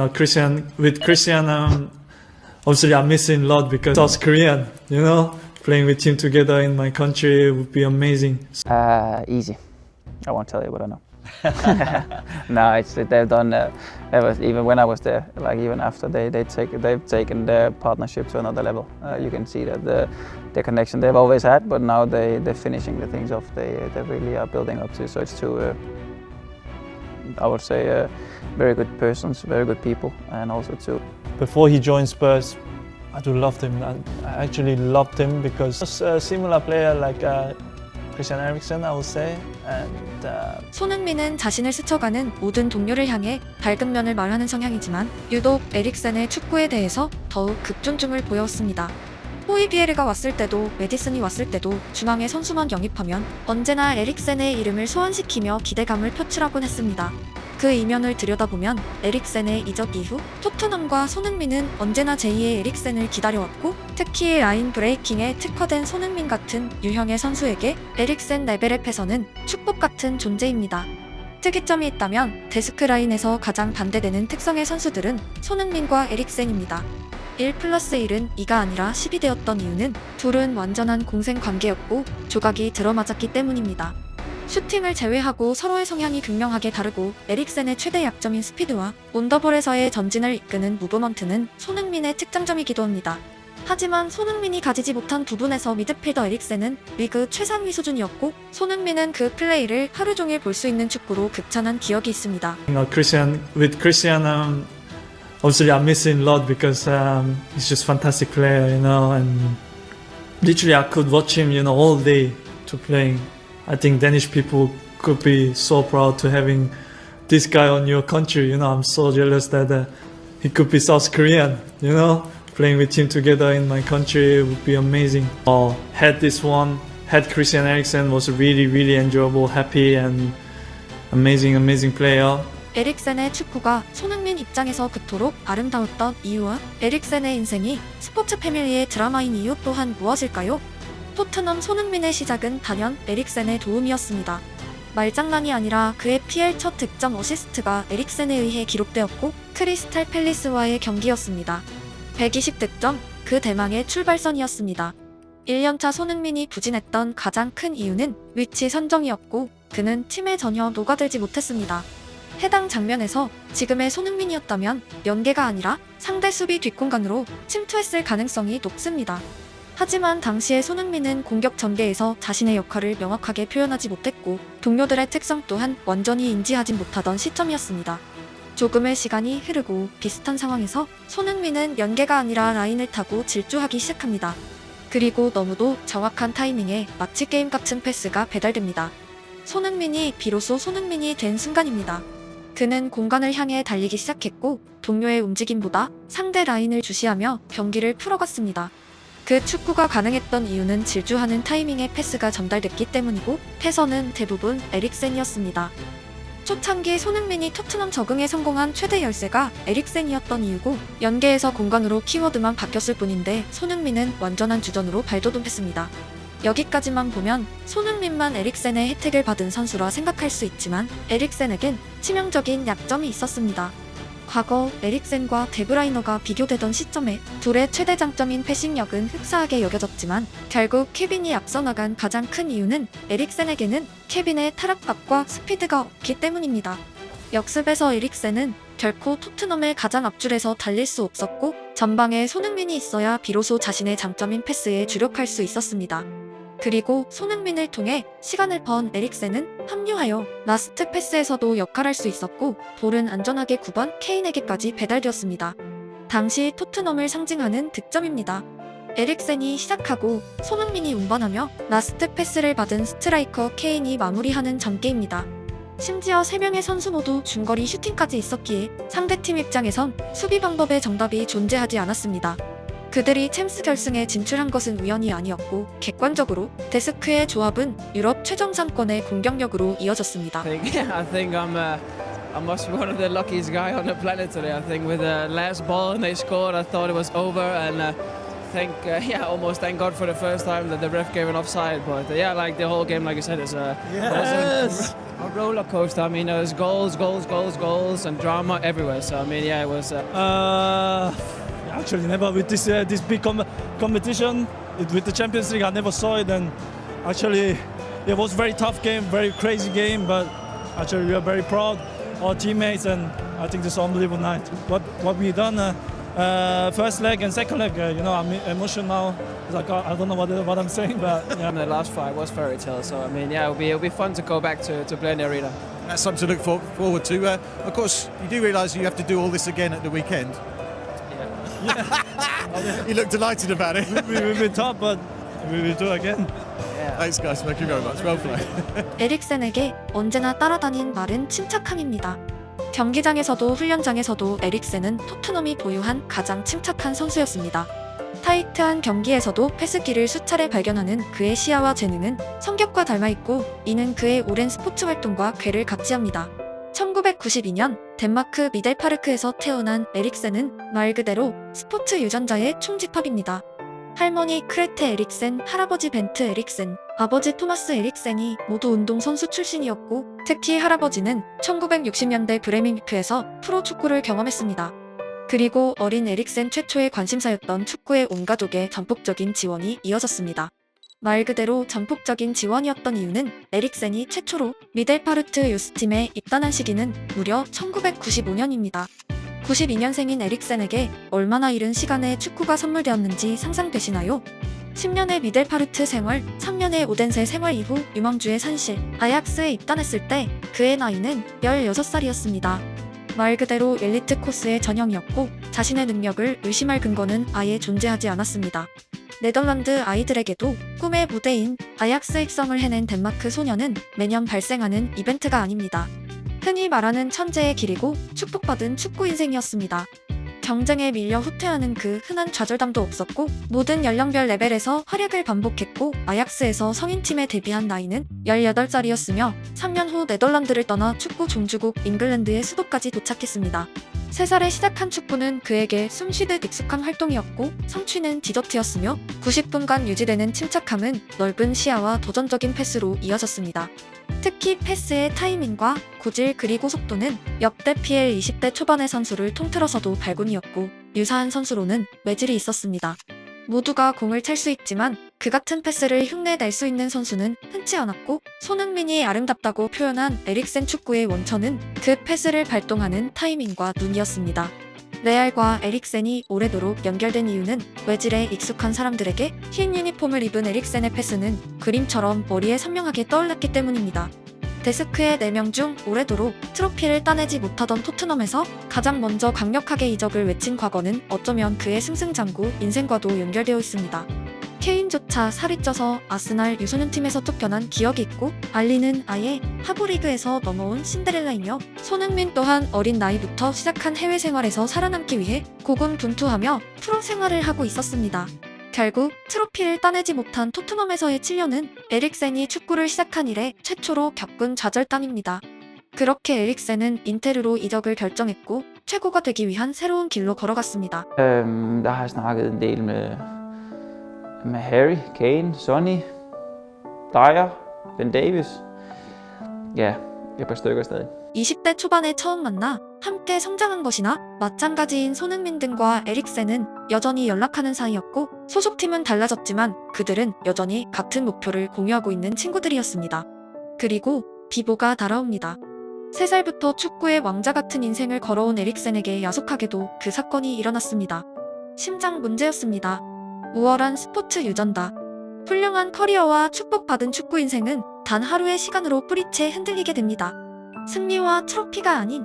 know, Christian with Christian. Um, obviously, I'm missing a lot because South Korean. You know, playing with him together in my country would be amazing. Uh, easy. I won't tell you what I know. no, it's they've done. Uh, even when I was there, like even after they they take they've taken their partnership to another level. Uh, you can see that the the connection they've always had, but now they they're finishing the things off. They they really are building up to. So it's two. Uh, I would say uh, very good persons, very good people, and also two Before he joined Spurs, I do loved him. I, I actually loved him because he was a similar player like uh, Christian Eriksen, I would say, and. Uh, 손흥민은 자신을 스쳐가는 모든 동료를 향해 밝은 면을 말하는 성향이지만 유독 에릭센의 축구에 대해서 더욱 극존중을 보였습니다. 호이비에르가 왔을 때도 메디슨이 왔을 때도 중앙에 선수만 영입하면 언제나 에릭센의 이름을 소환시키며 기대감을 표출하곤 했습니다. 그 이면을 들여다보면 에릭센의 이적 이후 토트넘과 손흥민은 언제나 제2의 에릭센을 기다려왔고 특히 라인 브레이킹에 특화된 손흥민 같은 유형의 선수에게 에릭센 레벨업에서는 축복 같은 존재입니다. 특이점이 있다면 데스크 라인에서 가장 반대되는 특성의 선수들은 손흥민과 에릭센입니다. 1 플러스 1은 2가 아니라 10이 되었던 이유는 둘은 완전한 공생 관계였고 조각이 들어맞았기 때문입니다. 슈팅을 제외하고 서로의 성향이 극명하게 다르고 에릭센의 최대 약점인 스피드와 온더볼에서의 전진을 이끄는 무브먼트는 손흥민의 특장점이기도 합니다. 하지만 손흥민이 가지지 못한 부분에서 미드필더 에릭센은 리그 최상위 수준이었고 손흥민은 그 플레이를 하루 종일 볼 수 있는 축구로 극찬한 기억이 있습니다. you know, Christian with Christian. Um, obviously, I'm missing a lot because um, he's just fantastic player, you know, and literally I could watch him, you know, all day to playing. I think Danish people could be so proud to having this guy on your country. You know, I'm so jealous that uh, he could be South Korean. You know, playing with him together in my country would be amazing. Uh, had this one, had Christian Eriksen was really, really enjoyable, happy, and amazing, amazing player. 에릭센의 축구가 손흥민 입장에서 그토록 아름다웠던 이유와 에릭센의 인생이 스포츠 패밀리의 드라마인 이유 또한 무엇일까요? 토트넘 손흥민의 시작은 단연 에릭센의 도움이었습니다. 말장난이 아니라 그의 PL 첫 득점 어시스트가 에릭센에 의해 기록되었고 크리스탈 팰리스와의 경기였습니다. 120 득점, 그 대망의 출발선이었습니다. 1년차 손흥민이 부진했던 가장 큰 이유는 위치 선정이었고 그는 팀에 전혀 녹아들지 못했습니다. 해당 장면에서 지금의 손흥민이었다면 연계가 아니라 상대 수비 뒷공간으로 침투했을 가능성이 높습니다. 하지만 당시의 손흥민은 공격 전개에서 자신의 역할을 명확하게 표현하지 못했고 동료들의 특성 또한 완전히 인지하지 못하던 시점이었습니다. 조금의 시간이 흐르고 비슷한 상황에서 손흥민은 연계가 아니라 라인을 타고 질주하기 시작합니다. 그리고 너무도 정확한 타이밍에 마치 게임 같은 패스가 배달됩니다. 손흥민이 비로소 손흥민이 된 순간입니다. 그는 공간을 향해 달리기 시작했고 동료의 움직임보다 상대 라인을 주시하며 경기를 풀어갔습니다. 그 축구가 가능했던 이유는 질주하는 타이밍에 패스가 전달됐기 때문이고 패선은 대부분 에릭센이었습니다. 초창기 손흥민이 토트넘 적응에 성공한 최대 열쇠가 에릭센이었던 이유고 연계에서 공간으로 키워드만 바뀌었을 뿐인데 손흥민은 완전한 주전으로 발돋움했습니다. 여기까지만 보면 손흥민만 에릭센의 혜택을 받은 선수라 생각할 수 있지만 에릭센에겐 치명적인 약점이 있었습니다. 과거 에릭센과 데브라이너가 비교되던 시점에 둘의 최대 장점인 패싱력은 흡사하게 여겨졌지만 결국 케빈이 앞서 나간 가장 큰 이유는 에릭센에게는 케빈의 타락박과 스피드가 없기 때문입니다. 역습에서 에릭센은 결코 토트넘의 가장 앞줄에서 달릴 수 없었고 전방에 손흥민이 있어야 비로소 자신의 장점인 패스에 주력할 수 있었습니다. 그리고 손흥민을 통해 시간을 번 에릭센은 합류하여 라스트 패스에서도 역할할 수 있었고 볼은 안전하게 9번 케인에게까지 배달되었습니다. 당시 토트넘을 상징하는 득점입니다. 에릭센이 시작하고 손흥민이 운반하며 라스트 패스를 받은 스트라이커 케인이 마무리하는 전개입니다. 심지어 3명의 선수 모두 중거리 슈팅까지 있었기에 상대팀 입장에선 수비 방법의 정답이 존재하지 않았습니다. 그들이 챔스 결승에 진출한 것은 우연이 아니었고 객관적으로 데스크의 조합은 유럽 최정 상권의 공격력으로 이어졌습니다. I think I think I'm uh, I must be one of the luckiest guy on the planet today. I think with the last ball and they scored, I thought it was over, and uh, thank uh, yeah, almost thank God for the first time that the ref gave an offside. But uh, yeah, like the whole game, like you said, is a, was a, a roller coaster. I mean, there's goals, goals, goals, goals, and drama everywhere. So I mean, yeah, it was. Uh, Uh, actually, never with this uh, this big com- competition it- with the Champions League. I never saw it, and actually, it was very tough game, very crazy game. But actually, we are very proud, our teammates, and I think this is unbelievable night. What what we done. Uh, uh, first leg and second leg, uh, you know, I'm emotional now. It's like uh, I don't know what what I'm saying, but yeah. the last fight was fairy tale. So I mean, yeah, it'll be it'll be fun to go back to to play in the arena. That's something to look for, forward to. Uh, of course, you do realise you have to do all this again at the weekend. you look delighted about it. we, we've been tough, but we will do again. Thanks, guys. Thank you very much. Well played. 에릭센에게 언제나 따라다닌 말은 침착함입니다. 경기장에서도 훈련장에서도 에릭센은 토트넘이 보유한 가장 침착한 선수였습니다. 타이트한 경기에서도 패스기를 수차례 발견하는 그의 시야와 재능은 성격과 닮아있고 이는 그의 오랜 스포츠 활동과 궤를 같이 합니다. 1992년 덴마크 미델파르크에서 태어난 에릭센은 말 그대로 스포츠 유전자의 총집합입니다. 할머니 크레테 에릭센, 할아버지 벤트 에릭센, 아버지 토마스 에릭센이 모두 운동선수 출신이었고 특히 할아버지는 1960년대 브레밍크에서 프로 축구를 경험했습니다. 그리고 어린 에릭센 최초의 관심사였던 축구에 온 가족의 전폭적인 지원이 이어졌습니다. 말 그대로 전폭적인 지원이었던 이유는 에릭센이 최초로 미델파르트 유스팀에 입단한 시기는 무려 1995년입니다. 92년생인 에릭센에게 얼마나 이른 시간에 축구가 선물되었는지 상상되시나요? 10년의 미델파르트 생활, 3년의 오덴세 생활 이후 유망주의 산실, 아약스에 입단했을 때 그의 나이는 16살이었습니다. 말 그대로 엘리트 코스의 전형이었고 자신의 능력을 의심할 근거는 아예 존재하지 않았습니다. 네덜란드 아이들에게도 꿈의 무대인 아약스 입성을 해낸 덴마크 소녀는 매년 발생하는 이벤트가 아닙니다. 흔히 말하는 천재의 길이고 축복받은 축구 인생이었습니다. 경쟁에 밀려 후퇴하는 그 흔한 좌절감도 없었고 모든 연령별 레벨에서 활약을 반복했고 아약스에서 성인팀에 데뷔한 나이는 18살이었으며 3년 후 네덜란드를 떠나 축구 종주국 잉글랜드의 수도까지 도착했습니다. 3살에 시작한 축구는 그에게 숨쉬듯 익숙한 활동이었고 성취는 디저트였으며 90분간 유지되는 침착함은 넓은 시야와 도전적인 패스로 이어졌습니다. 특히 패스의 타이밍과 고질 그리고 속도는 역대 PL 20대 초반의 선수를 통틀어서도 발군이었고 유사한 선수로는 외질이 있었습니다. 모두가 공을 찰 수 있지만 그 같은 패스를 흉내낼 수 있는 선수는 흔치 않았고 손흥민이 아름답다고 표현한 에릭센 축구의 원천은 그 패스를 발동하는 타이밍과 눈이었습니다. 레알과 에릭센이 오래도록 연결된 이유는 외질에 익숙한 사람들에게 흰 유니폼을 입은 에릭센의 패스는 그림처럼 머리에 선명하게 떠올랐기 때문입니다. 데스크의 4명 중 오래도록 트로피를 따내지 못하던 토트넘에서 가장 먼저 강력하게 이적을 외친 과거는 어쩌면 그의 승승장구 인생과도 연결되어 있습니다. 케인조차 살이 쪄서 아스날 유소년팀에서 쫓겨난 기억이 있고 알리는 아예 하부리그에서 넘어온 신데렐라이며 손흥민 또한 어린 나이부터 시작한 해외 생활에서 살아남기 위해 고군분투하며 프로 생활을 하고 있었습니다. 결국 트로피를 따내지 못한 토트넘에서의 7년은 에릭센이 축구를 시작한 이래 최초로 겪은 좌절감입니다. 그렇게 에릭센은 인테르로 이적을 결정했고 최고가 되기 위한 새로운 길로 걸어갔습니다. Øhm, med, Harry, Kane, Sonny, Dyer, Ben Davis. Ja, et par stykker stadig. 20대 초반에 처음 만나 함께 성장한 것이나 마찬가지인 손흥민 등과 에릭센은 여전히 연락하는 사이였고 소속팀은 달라졌지만 그들은 여전히 같은 목표를 공유하고 있는 친구들이었습니다. 그리고 비보가 달아옵니다. 3살부터 축구의 왕자 같은 인생을 걸어온 에릭센에게 야속하게도 그 사건이 일어났습니다. 심장 문제였습니다. 우월한 스포츠 유전다. 훌륭한 커리어와 축복받은 축구 인생은 단 하루의 시간으로 뿌리채 흔들리게 됩니다. 승리와 트로피가 아닌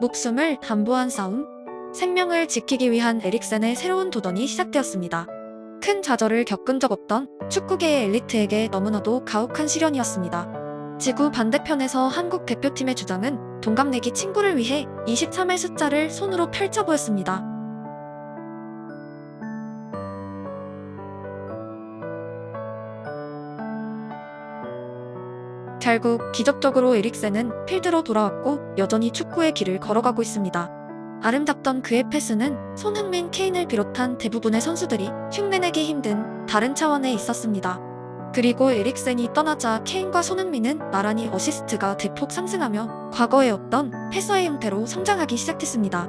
목숨을 담보한 싸움, 생명을 지키기 위한 에릭센의 새로운 도전이 시작되었습니다. 큰 좌절을 겪은 적 없던 축구계의 엘리트에게 너무나도 가혹한 시련이었습니다. 지구 반대편에서 한국 대표팀의 주장은 동갑내기 친구를 위해 23의 숫자를 손으로 펼쳐 보였습니다. 결국 기적적으로 에릭센은 필드로 돌아왔고 여전히 축구의 길을 걸어가고 있습니다. 아름답던 그의 패스는 손흥민, 케인을 비롯한 대부분의 선수들이 흉내내기 힘든 다른 차원에 있었습니다. 그리고 에릭센이 떠나자 케인과 손흥민은 나란히 어시스트가 대폭 상승하며 과거의 없던 패서의 형태로 성장하기 시작했습니다.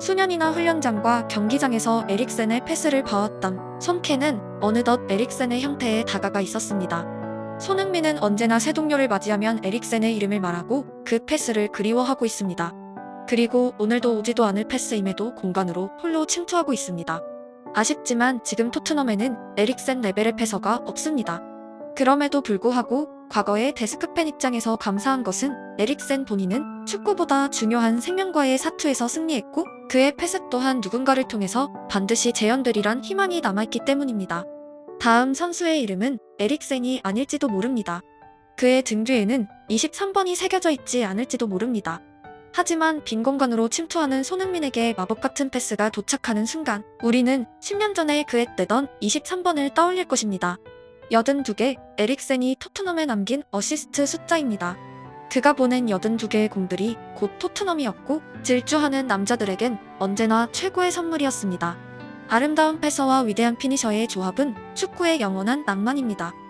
수년이나 훈련장과 경기장에서 에릭센의 패스를 봐왔던 손케는 어느덧 에릭센의 형태에 다가가 있었습니다. 손흥민은 언제나 새 동료를 맞이하면 에릭센의 이름을 말하고 그 패스를 그리워하고 있습니다. 그리고 오늘도 오지도 않을 패스임에도 공간으로 홀로 침투하고 있습니다. 아쉽지만 지금 토트넘에는 에릭센 레벨의 패서가 없습니다. 그럼에도 불구하고 과거의 데스크팬 입장에서 감사한 것은 에릭센 본인은 축구보다 중요한 생명과의 사투에서 승리했고 그의 패스 또한 누군가를 통해서 반드시 재현되리란 희망이 남아있기 때문입니다. 다음 선수의 이름은 에릭센이 아닐지도 모릅니다. 그의 등 뒤에는 23번이 새겨져 있지 않을지도 모릅니다. 하지만 빈 공간으로 침투하는 손흥민에게 마법 같은 패스가 도착하는 순간 우리는 10년 전에 그의 떼던 23번을 떠올릴 것입니다. 82개 에릭센이 토트넘에 남긴 어시스트 숫자입니다. 그가 보낸 82개의 공들이 곧 토트넘이었고 질주하는 남자들에겐 언제나 최고의 선물이었습니다. 아름다운 패서와 위대한 피니셔의 조합은 축구의 영원한 낭만입니다.